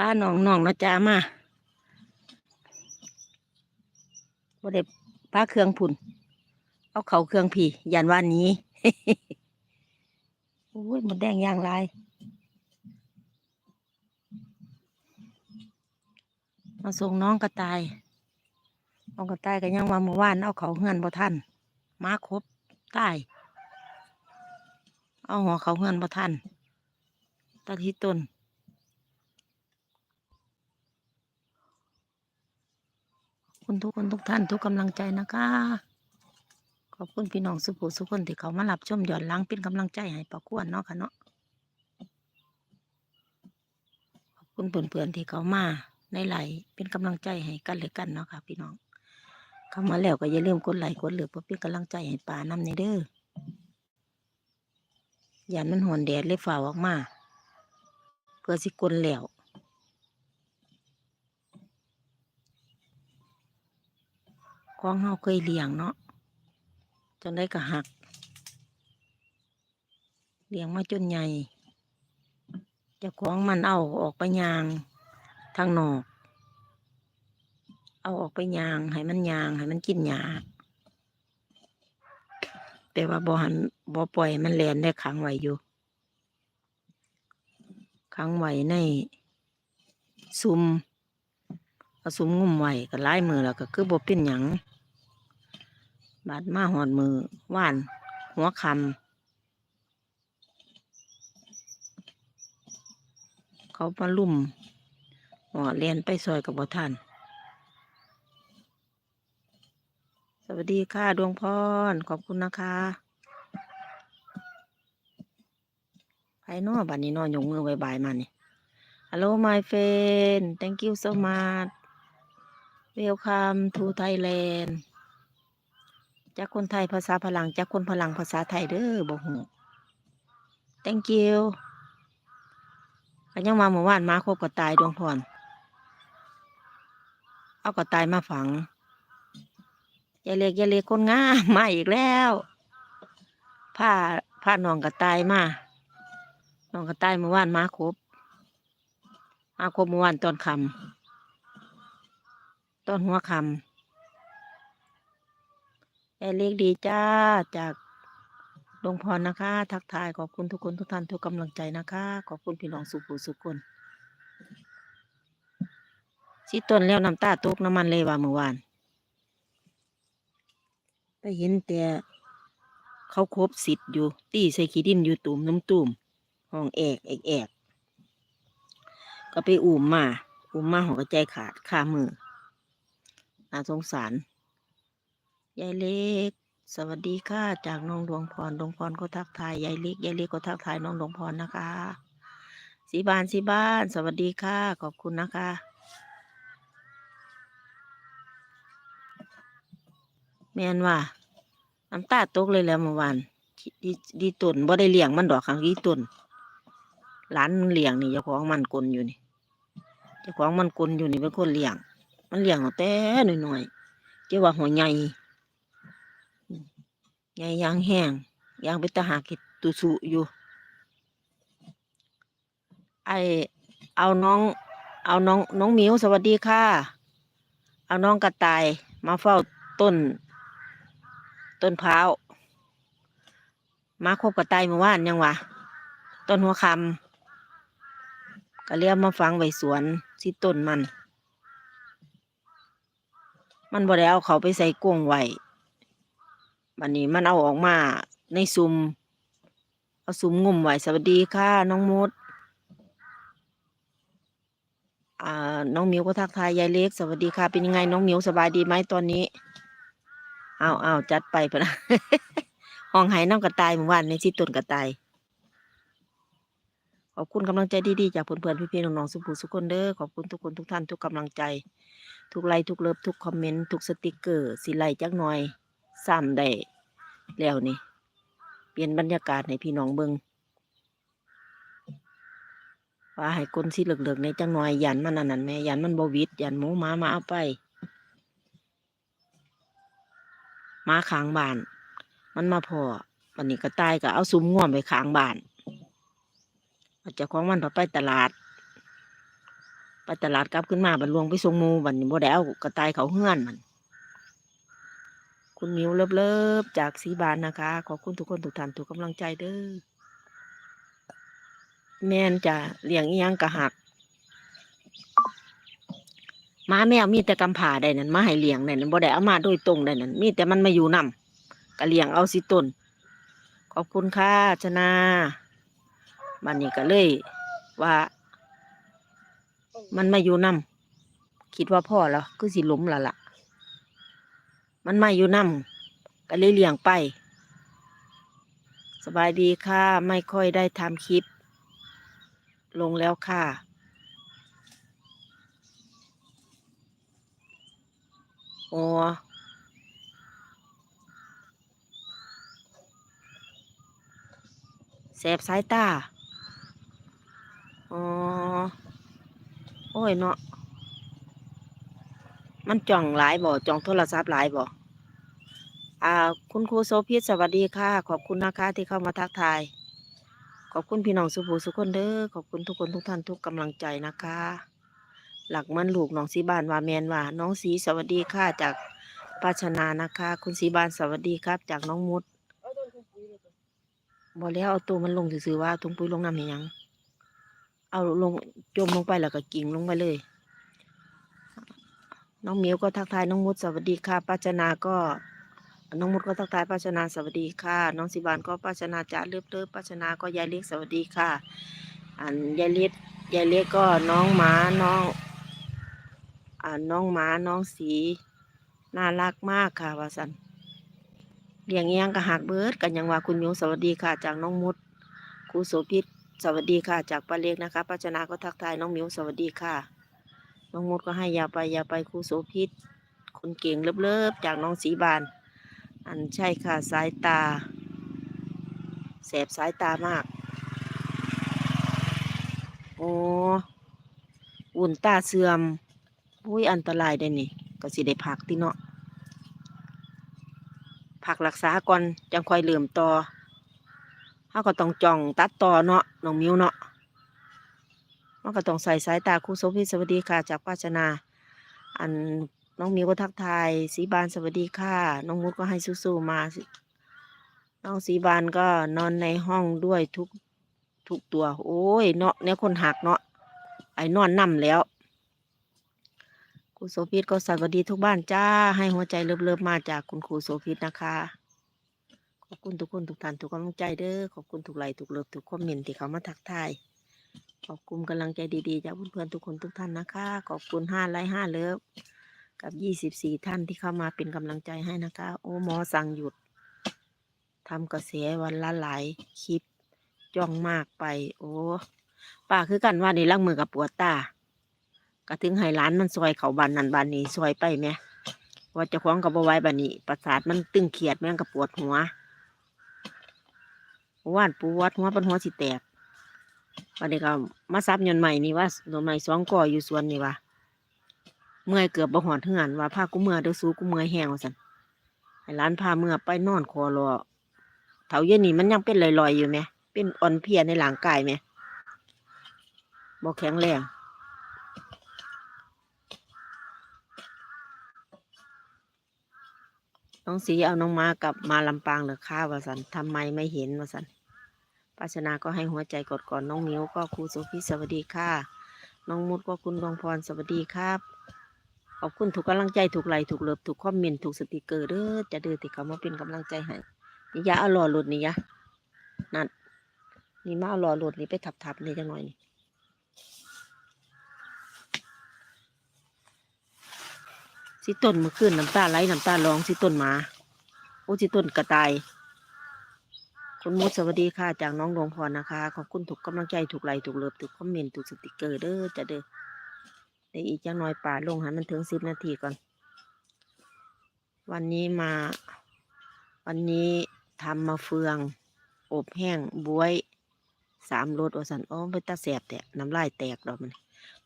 ป้าน้องน้องนะจ้ามาบ่ได้ป้าเครื่องพุ่นเอาเขาเครื่องพี่ยันว่านี้โอ้ยหมดแดงย่างลายมาส่งน้องกระต่ายน้องกระต่ายก็ยังว่าเมื่อวานเอาเขาเฮือนบ่ทันมาครบตายเอาหัวเขาเฮือนบ่ทันตาที่ต้น ขอบ คุณทุกคนทุกท่านทุกกำลังใจนะคะ ขอบคุณพี่น้องสุภูสุคนที่เขามารับชมหย้อนหลังเป็นกำลังใจให้ประกวนเนาะค่ะเนาะขอบคุณเพื่อนๆที่เขามาในไหลเป็นกำลังใจให้กันเลยกันเนาะค่ะ พี่น้อง เข้ามาแล้วก็อย่าลืมกดไลค์กดเหลือเพื่อเป็นกำลังใจให้ป่านำในเด้ออย่ามันหอนแดดเลยฝ่าออกมาเพื่อสิกลแล้ว ของเฮาเคยเลี้ยงเนาะจนได้ก็หัก เลี้ยงมาจนใหญ่จ้าของมันเอาออกไปยางทางนอก เอาออกไปยางให้มันยางให้มันกินหญ้าแต่ว่าบ่หันบ่ปล่อยมันแลนได้ขังไว้อยู่ขังไว้ในซุม เอาซุมงุ่มไว้ก็หลายมือแล้วก็คือบ่เป็นหยังบาดมาหอดมือว่าน หัวคำเขามาลุ่มหัวเลียนไปซอยกับบ่ท่านสวัสดีค่ะ ดวงพร ขอบคุณนะคะไพนอบันนี้นอนยกมือใบายบมานี่ Hello my friend thank you so much welcome to Thailand จากคนไทยภาษาพลังจากคนพลังภาษาไทยเด้อบอกหู thank you ก็ยังมาเมื่อวานมาครบกับตายดวงพร เอากับตายมาฝังยายเล็กยายเล็กคนงามมาอีกแล้วผ้าผ้าน้องกับตายมาน้องกับตายเมื่อวานมาครบมาครบเมื่อวานตอนคำ ตอนหัวคำยายเล็กดีจ้าจากดวงพรนะคะ ทักทายขอบคุณทุกคนทุกท่านทุกกำลังใจนะคะ ขอบคุณพี่น้องสุขูสุขคนสิต้นแล้วน้ำตาตกน้ำมันเลยว่าเมื่อวานไปเห็นแต่เขาครบสิทธิ์อยู่ตีใส่ขี้ดินอยู่ตุ่มน้ำตุ่มห้องแอกแอกแอกก็ไปอุ่มมา อุ่มมาหัวใจขาดคามือ น่าสงสาร ยายเล็ก สวัสดีค่ะ จากน้องดวงพร ดวงพรก็ทักทาย ยายเล็ก ยายเล็กก็ทักทายน้องดวงพรนะคะ สีบานสีบ้าน สวัสดีค่ะ ขอบคุณนะคะแม่นว่าน้ำตาตกเลยแล้วเมื่อวานดีดีตุนบ่ได้เลี้ยงมันดอกครั้งดีตุนหลานมันเลี้ยงนี่เจ้าของมันกลนอยู่นี่เจ้าของมันกลนอยู่นี่เป็นคนเลี้ยง มันเลี้ยงตั้งแต่น้อยๆเจ้าว่าหัวใหญ่ใหญ่ยางแห้งยางเป็นตาหากิดตุสุอยู่ ไอเอาน้อง เอาน้องน้องมิวสวัสดีค่ะ เอาน้องกระต่ายมาเฝ้าต้น ต้นพร้าวมาคบกระต่ายเมื่อวานยังวะต้นหัวคำก็เรียกมาฟังไว้สวนที่ต้นมัน มันบ่ได้เอาเขาไปใส่กรงไว้บันนี้มันเอาออกมาในซุมเอาซุมงุ่มไว้สวัสดีค่ะ น้องมดอ่าน้องมิวก็ทักทายยายเล็ก สวัสดีค่ะ เป็นยังไง น้องมิวสบายดีไหมตอนนี้เอ้าวอ้าจัดไปปะนะห้องไหน้ำกระต่ายเมื่อวานในที่ต้นกระต่ายขอบคุณกำลังใจดีๆ จากเพื่อนๆพี่ๆน้องๆสุภูสุคนเด้อขอบคุณทุกคนทุกท่านทุกกำลังใจ ทุกไลค์ทุกเลิฟทุกคอมเมนต์ทุกสติกเกอร์สิไลจักหน่อยซ้ำได้แล้วนี่ เปลี่ยนบรรยากาศให้พี่น้องเบิงว่าให้คนสิเหลือกๆในจังหน่อยยันมันอันนั่นแม่ยันมันบวิดยันหมูหมามาเอาไปหมาขางบาน มันมาพอวันนี้ก็ตายก็เอาซุ้มง่วมไปขางบานเอาเจ้าของมันพาไปตลาด ไปตลาดกลับขึ้นมาบันลวงไปส่งมูบันนี้บ่ได้เอากระต่ายเขาเฮือนมัน คุณมิวเลิฟเลิฟๆจากสีบานนะคะ ขอบคุณทุกคนทุกท่านทุกกำลังใจเด้อแม่นจะเลี้ยงอียังกะหักมาแมวมีแต่กำผาได้นั่นมาให้เลี้ยงได้นั่นบ่ได้เอามาโดยตรงได้นั่นมีแต่มันมาอยู่นํก็เลี้ยงเอาสิตนขอบคุณค่ะชนาบันนี้ก็เลยว่า มันมาอยู่นํคิดว่าพ่อแล้วคือสิล้มละละมันมาอยู่นํก็เลยเลี้ยงไป สบายดีค่ะ ไม่ค่อยได้ทำคลิป ลงแล้วค่ะ โอ้แสบสายตา อ๋อ โอ้ ยเนาะมันจ่องหลายบ่จ่องโทรศัพท์หลายบ่อ่า คุณครูโซพิษสวัสดีค่ะ ขอบคุณนะคะที่เข้ามาทักทาย ขอบคุณพี่น้องสุภูสุคนเด้อขอบคุณทุกคนทุกท่านทุกกำลังใจนะคะ หลักมันลูกน้องสีบานว่าแมนว่า น้องสีสวัสดีค่ะจากปาชนานะคะ คุณสีบานสวัสดีครับ จากน้องมุดบอกแล้วเอาตัวมันลงซื่อว่าถุงปุ๋ยลงน้ำยัง เอาลงจมลงไปแล้วก็กิ่งลงไปเลย น้องเมียวก็ทักทายน้องมุดสวัสดีค่ะป้าชนาก็ น้องมุดก็ทักทายป้าชนาสวัสดีค่ะ น้องสิบานก็ป้าชนาจ่าเลิบเลิบป้าชนาก็ยายเล็กสวัสดีค่ะ อันยายเล็กยายเล็กก็น้องหมาน้องอ่าน้องหมาน้องสีน่ารักมากค่ะว่าสันเลี้ยงเอียงกะหักเบิร์ดกันยังว่าคุณมิวสวัสดีค่ะ จากน้องมุดครูโสพิษ สวัสดีค่ะ จากป้าเล็กนะคะป้าชนาก็ทักทายน้องมิวสวัสดีค่ะ น้องมดก็ให้ยาไปยาไปครูโสพิษคนเก่งเลิบๆจากน้องสีบาน อันใช่ค่ะสายตาแสบสายตามาก โอ้อุ่นตาเสื่อมอุ้ยอันตรายได้นี่ ก็สิได้พักติเนาะพักรักษาก่อนจังค่อยเริ่อมต่อ เาก็ต้องจ้องตัดต่อเนาะน้องมิวเนาะมันก็ต้องใส่สายตาครูโสภิตสวัสดีค่ะจากป้าชนา อันน้องมิวก็ทักทายสีบานสวัสดีค่ะ น้องมุดก็ให้สู้ๆมาสิน้องสีบานก็นอนในห้องด้วยทุกทุกตัว โอ้ยเนาะเนี่ยคนหักเนาะไอ้นอนน่ำแล้วครูโสภิตก็สวัสดีทุกบ้านจ้า ให้หัวใจเลิฟๆมาจากคุณครูโสภิตนะคะ ขอบคุณทุกคนทุกท่านทุกกำลังใจเด้อขอบคุณทุกไลค์ทุกเลิฟทุกคอมเมนต์ที่เขามาทักทายขอบคุณกำลังใจดีๆจากเพื่อนๆทุกคนทุกท่านนะคะ ขอบคุณห้าไลค์ห้าเลิฟกับยี่สิบสี่ท่านที่เข้ามาเป็นกำลังใจให้นะคะ โอ้หมอสั่งหยุดทำกระแสวันละหลายคลิปจ้องมากไป โอ้ป้าคือกันว่าในล่างมือกับปวดตาก็ถึงให้ร้านมันซอยเขาบานนันบานนี้ซอยไปไหมว่าจะคล้องกับบไหว้บานนี้ประสาทมันตึงเครียดแม่งกับปวดหัว ว่านปวดหัวเป็นหัวสิแตกวันนี้ก็มาซับยนใหม่นี่ว่าหน่อไม้สองก่ออยู่สวนนี่ว่าเมื่อยเกือบบ่หอดเหือนว่าพากูเมื่อเดี๋ยวสู้กูเมื่อยแห้งว่าสันให้ร้านพาเมื่อไปนอนคอรอเถาเย็นนี่มันยังเป็นลอยๆอยู่ไหมเป็นอ่อนเพลียในหลังกายไหมบ่แข็งแรงน้องสีเอาน้องมากับมาลำปางหรือข้าว่าสันทำไมไม่เห็นว่าสัน ปาชนาก็ให้หัวใจกดก่อนน้องมิ้วก็ครูโสภิสวัสดีค่ะ น้องมุดก็คุณดวงพรสวัสดีครับ ขอบคุณถูกกำลังใจถูกไลถูกเลิฟถูกคอมเมนต์ถูกสติกเกอร์เด้อจะเดือที่เขามาเป็นกำลังใจให้นี่ยาเอาหล่อหลุดนี่ยะนั่นนี่มาเอาหล่อหลุดนี่ไปทับทับๆนี่จังหน่อยนี่สิต้นมื่อคืนน้ำตาไหลน้ำตาร้องสิต้นหมา โอ้สิต้นกระต่าย คุณมุดสวัสดีค่ะ จากน้องดวงพรนะคะ ขอบคุณถูกกำลังใจถูกไลค์ถูกเลิฟถูกคอมเมนต์ถูกสติกเกอร์เด้อจะเด้อเดี๋ยวอีกจังน้อยป่าลงให้มันถึงสิบนาทีก่อน วันนี้มา วันนี้ทำมาเฟือง อบแห้งบวยสามรสโอสันอ้อมไปตาแสบแต่น้ำลายแตกดอกมัน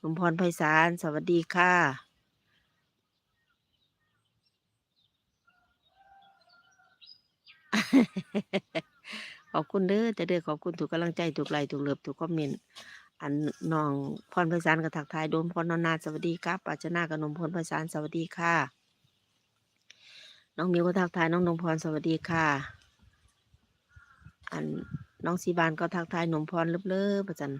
ลุมพรไพศาลสวัสดีค่ะ ขอบคุณเด้อจะเด้อขอบคุณถูกกำลังใจถูกไลค์ถูกเลิฟถูกคอมเมนต์อันน้องพรไพศาลกับทักทายโดมพรนนาสวัสดีครับปัจนากนมพรไพศาลสวัสดีค่ะ น้องมิวก็ทักทายน้องนมพรสวัสดีค่ะ อันน้องสีบานก็ทักทายนมพรเลิบๆประจัน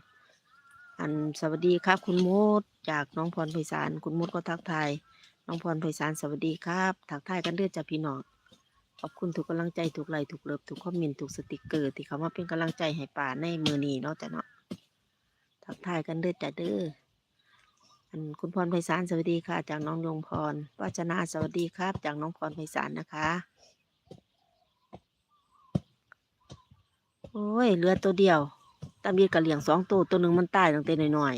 อันสวัสดีครับ คุณมดจากน้องพรไพศาลคุณมดก็ทักทายน้องพรไพศาลสวัสดีครับ ทักทายกันเด้อจากพี่น้อง ขอบคุณทุกกำลังใจทุกไลค์ทุกเลิฟทุกคอมเมนต์ทุกสติกเกอร์ที่เขามาเป็นกำลังใจให้ป่าในมือนี้เนาะจ้ะเนาะทักทายกันเด้อจ้ะเด้ออันคุณพรไพศาลสวัสดีค่ะ จากน้องยงพรวัจนาสวัสดีครับ จากน้องพรไพศาลนะคะ โอ้ยเหลือตัวเดียวตามยีกระเหลี่ยงสองตัวตัวหนึ่งมันตายตั้งแต่หน้อย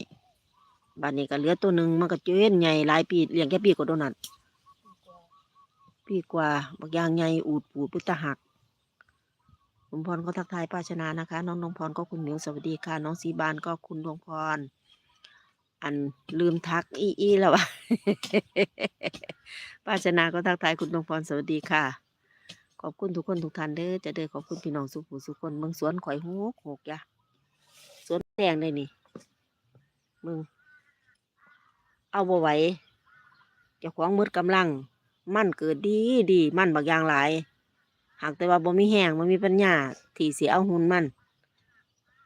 ๆบัดนี้ก็เหลือตัวหนึ่งมันก็เจ้นใหญ่หลายปีเหลี้ยงแค่ปีกว่าโดนัท ปีกว่า บักยางใหญ่อูดปูดพุตะหักคุณพรก็ทักทายป้าชนานะคะ น้องน้องพรก็คุณเหมียวสวัสดีค่ะ น้องสีบานก็คุณดวงพร อันลืมทักอีอีแล้ววะป้าชนาก็ทักทายคุณดวงพรสวัสดีค่ะ ขอบคุณทุกคนทุกท่านเด้อจะเด้อขอบคุณพี่น้องสุขุสุขคนเมืองสวนข่อยหกหกยะสวนแดงเลยนี่มึงเอาบ่ไหวเจ้าของมืดกำลัง มันเกิดดีดีมันบางอย่างหลาย หากแต่ว่าบ่มีแห้งมันมีปัญญาที่สิเอาหุ่นมัน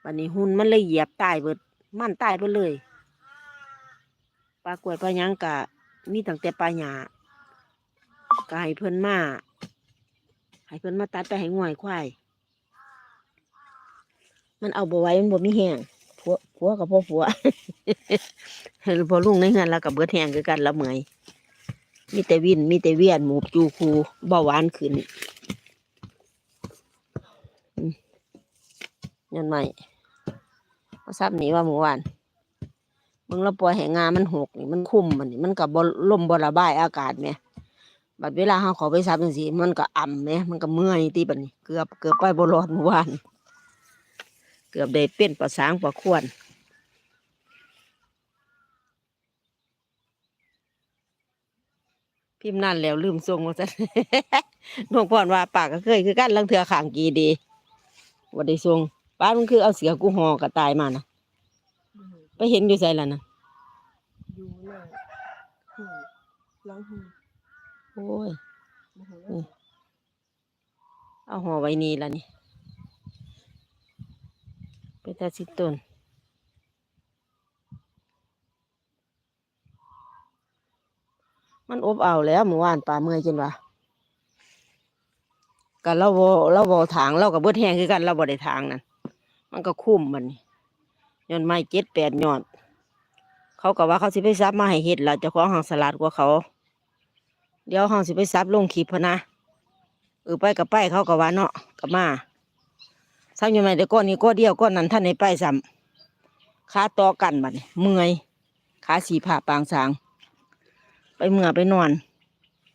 วันนี้หุ่นมันเลยเหยียบตายเบิด มันตายไปเลยปลากล้วยปลาหยังกะมีตั้งแต่ปลาหยาก็ให้เพิ่นมาให้เพิ่นมาตัดไปให้ง่วยควายมันเอาบ่ไว้มันบ่มีแห้งผัวผัวกับพ่อผัวพอลุงในเฮือนแล้วกับเบิดแห้งคือกันและเมย มีแต่วินมีแต่เวียนหมูจูคูเบาหวานขึ้นอืมยันไม่ก็ซับหนีว่าหมูหวานมึงเราปล่อยให้งามันหกนี่มันคุ้มมันนี่มันกับบลมบระบายอากาศไหมบัดเวลาเขาขอไปซับจังสีมันก็อ่ำไหมมันก็เมื่อยตีบัดนี้ เกือบเกือบไปบรอดหมู่วาน เกือบได้เป็นประสางประควร พิมพ์นั่นแล้วลืมทรงว่าซะน้องพรว่าปากก็เคยคือกันลังเถือขางกีดีว่าได้ทรงป้ามันคือเอาเสือกูหอกระตายมานะไปเห็นอยู่ใส่ละนะอยู่หน้าหูหล้างหูโอ้ยโมโหอืมเอาห่อไว้นี่ละนี่ไปตาสิต้น มันอบเอาแล้วเมื่อวานปลาเมื่อยจนว่ากันเราบ่เราบ่ถางเรากับเบิดแห้งคือกันเราบ่ได้ถางนั่นมันก็คุ้มมันนี่ยอนไม้เจ็ดแปดยอด เขาก็ว่าเขาสิไปซับมาให้เห็ดล่ะเจ้าของห้างสลัดกว่าเขา เดี๋ยวห้างสิไปซับลงคลิปพนะเออไปกับไปเขาก็ว่าเนาะกับมาซ้ำยังไงเดี๋ยวก้อนนี้ก้อนเดียวก้อนนั้นท่านในไปซ้ำขาต่อกันบัดนี้เมื่อยขาสีผ่าปางสาง ไปเมื่อไปนอน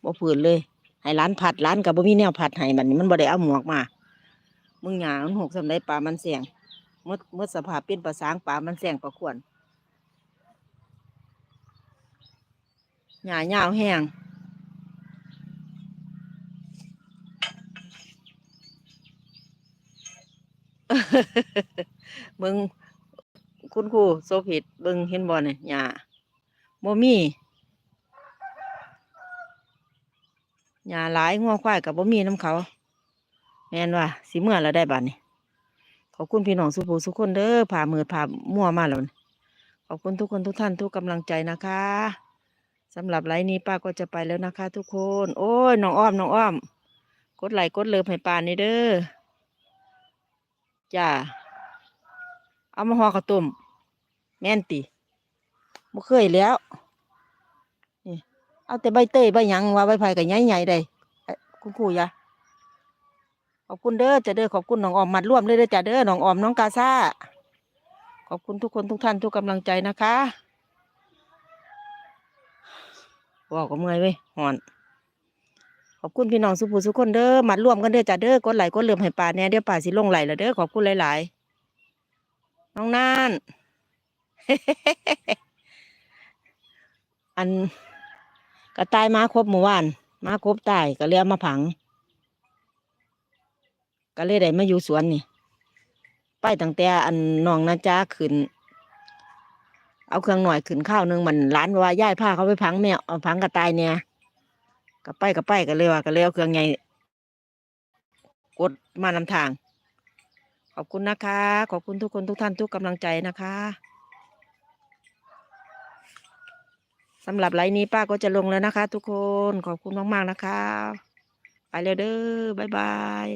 บ่ฝืนเลยให้ร้านผัดร้านกับบ่มีแนวผัดให้บัดนี้มันบ่ได้เอาหมวกมา มึงหยามันหกสำได้ปลามันเสียงเมื่อเมื่อสภาพเป็นประสางปลามันเสียงประควรหยาหยาวแห้งเบิ่งคุณครูโซผิดเบิ่งเห็นบ่เนี่ยหยาบ่มี หยาหลายงัวควายกับบ่มีน้ำเขา แม่นว่าสิเมื่อแล้วได้บัดนี้ขอบคุณพี่น้องสุภูสุคนเด้อผ่ามือผ่ามั่วมาแล้วขอบคุณทุกคนทุกท่านทุกกำลังใจนะคะสำหรับไลฟ์นี้ป้าก็จะไปแล้วนะคะ ทุกคน โอ้ยน้องอ้อมน้องอ้อม กดไลค์กดเลิฟให้ป้านี่เด้อจ้าเอามาห่อข้าวต้มแม่นติบ่เคยแล้ว เอาแต่ใบเตยใบหยังว่าใบไผ่กับใหญ่ๆได้เอ้ยคุณครูยะขอบคุณเด้อจะเด้อขอบคุณน้องออมมัดร่วมเลยเด้อจ้ะเด้อน้องออมน้องกาซาขอบคุณทุกคนทุกท่านทุกกำลังใจนะคะบอกก็เมื่อยเว้ยหอนขอบคุณพี่น้องสุภูสุคนเด้อมัดร่วมกันเด้อจ้ะเด้อกดไหลกดเลื่อมให้ป่าแหน่เดี๋ยวป่าสิลงไหลแล้วเด้อขอบคุณหลายๆ น้องน่าน อัน กระต่ายมาครบเมื่อวานมาครบตายก็เลยเอามาผัง ก็เลยได้มาอยู่สวนนี่ไปตั้งแต่อันน้องนาจ้าขึ้น เอาเครื่องหน่อยขึ้นข้าวหนึงมันร้านว่าย่ายผ้าเขาไปพังแมวเอาพังกระต่ายเนี่ยกระไปกระไปกันเลยว่ากันเลยเอาเครื่องใหญ่กดมานำทาง ขอบคุณนะคะ ขอบคุณทุกคนทุกท่านทุกกำลังใจนะคะ สำหรับไลน์นี้ป้าก็จะลงแล้วนะคะ ทุกคนขอบคุณมากๆนะคะ ไปแล้วเด้อบ๊ายบาย